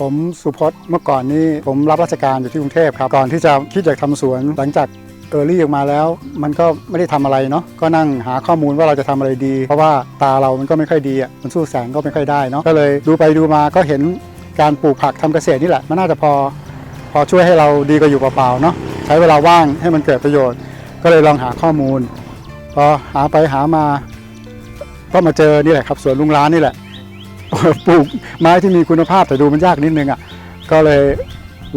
ผมสุพจน์เมื่อก่อนนี้ผมรับราชการอยู่ที่กรุงเทพครับ ก่อนที่จะคิดอยากทำสวนหลังจากเออรี่ออกมาแล้ว มันก็ไม่ได้ทำอะไรเนาะก็นั่งหาข้อมูลว่าเราจะทำอะไรดี เพราะว่าตาเรามันก็ไม่ค่อยดีอะมันสู้แสงก็ไม่ค่อยได้เนาะก็เลยดูไปดูมาก็เห็นการปลูกผักทำเกษตรนี่แหละมันน่าจะพอพอช่วยให้เราดีกว่าอยู่เปล่าๆเนาะใช้เวลาว่างให้มันเกิดประโยชน์ ก็เลยลองหาข้อมูลพอหาไปหามา ก็มาเจอนี่แหละครับสวนลุงร้านนี่แหละ ปลูกไม้ที่มีคุณภาพแต่ดูมันยากนิดนึงอะก็เลย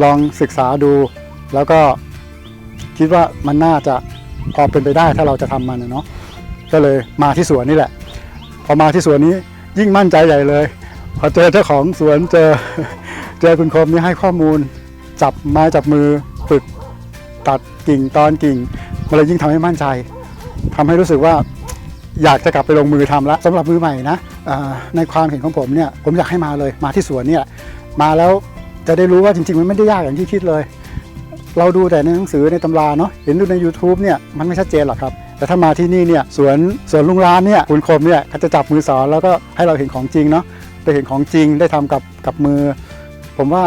ลองศึกษาดู แล้วก็คิดว่ามันน่าจะพอเป็นไปได้ถ้าเราจะทำมันเนาะก็เลยมาที่สวนนี่แหละ พอมาที่สวนนี้ยิ่งมั่นใจใหญ่เลย พอเจอเจ้าของสวนเจอเจอคุณคมนี่ให้ข้อมูล จับไม้จับมือฝึกตัดกิ่งตอนกิ่งมันเลยยิ่งทำให้มั่นใจทำให้รู้สึกว่า อยากจะกลับไปลงมือทำแล้วสำหรับมือใหม่นะในความเห็นของผมเนี่ยผมอยากให้มาเลยมาที่สวนเนี่ยมาแล้วจะได้รู้ว่าจริงๆ มันไม่ได้ยากอย่างที่คิดเลย เราดูแต่ในหนังสือในตำราเนาะเห็นดูใน YouTube เนี่ยมันไม่ชัดเจนหรอกครับแต่ถ้ามาที่นี่เนี่ยสวนสวนลุงร้านเนี่ยคุณคมเนี่ยเขาจะจับมือสอนแล้วก็ให้เราเห็นของจริงเนาะได้เห็นของจริงได้ทำกับกับมือ ผมว่า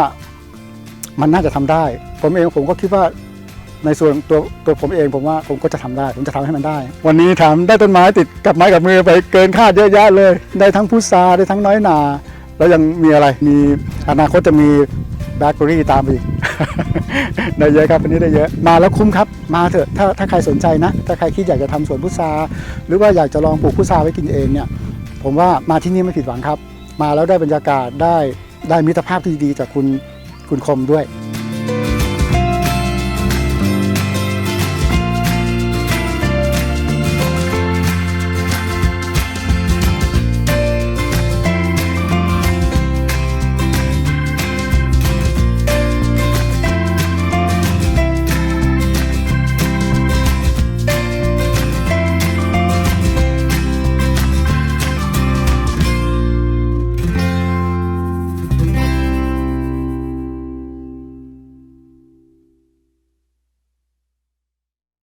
มันน่าจะทำได้ ผมเองผมก็คิดว่า ในส่วนตัวตัวผมเองผมว่าผมก็จะทำได้ ผมจะทำให้มันได้ วันนี้ทำได้ต้นไม้ติดกับไม้กับมือไปเกินคาดเยอะแยะเลย ได้ทั้งพุทราได้ทั้งน้อยนา แล้วยังมีอะไรมีอนาคตจะมีแบล็คเบอรี่ตามมาอีกได้เยอะครับวันนี้ได้เยอะ มาแล้วคุ้มครับ มาเถอะถ้าถ้าใครสนใจนะ ถ้าใครคิดอยากจะทำสวนพุทราหรือว่าอยากจะลองปลูกพุทราไว้กินเองเนี่ย ผมว่ามาที่นี่ไม่ผิดหวังครับ มาแล้วได้บรรยากาศได้ได้มิตรภาพที่ดีจากคุณคุณคมด้วย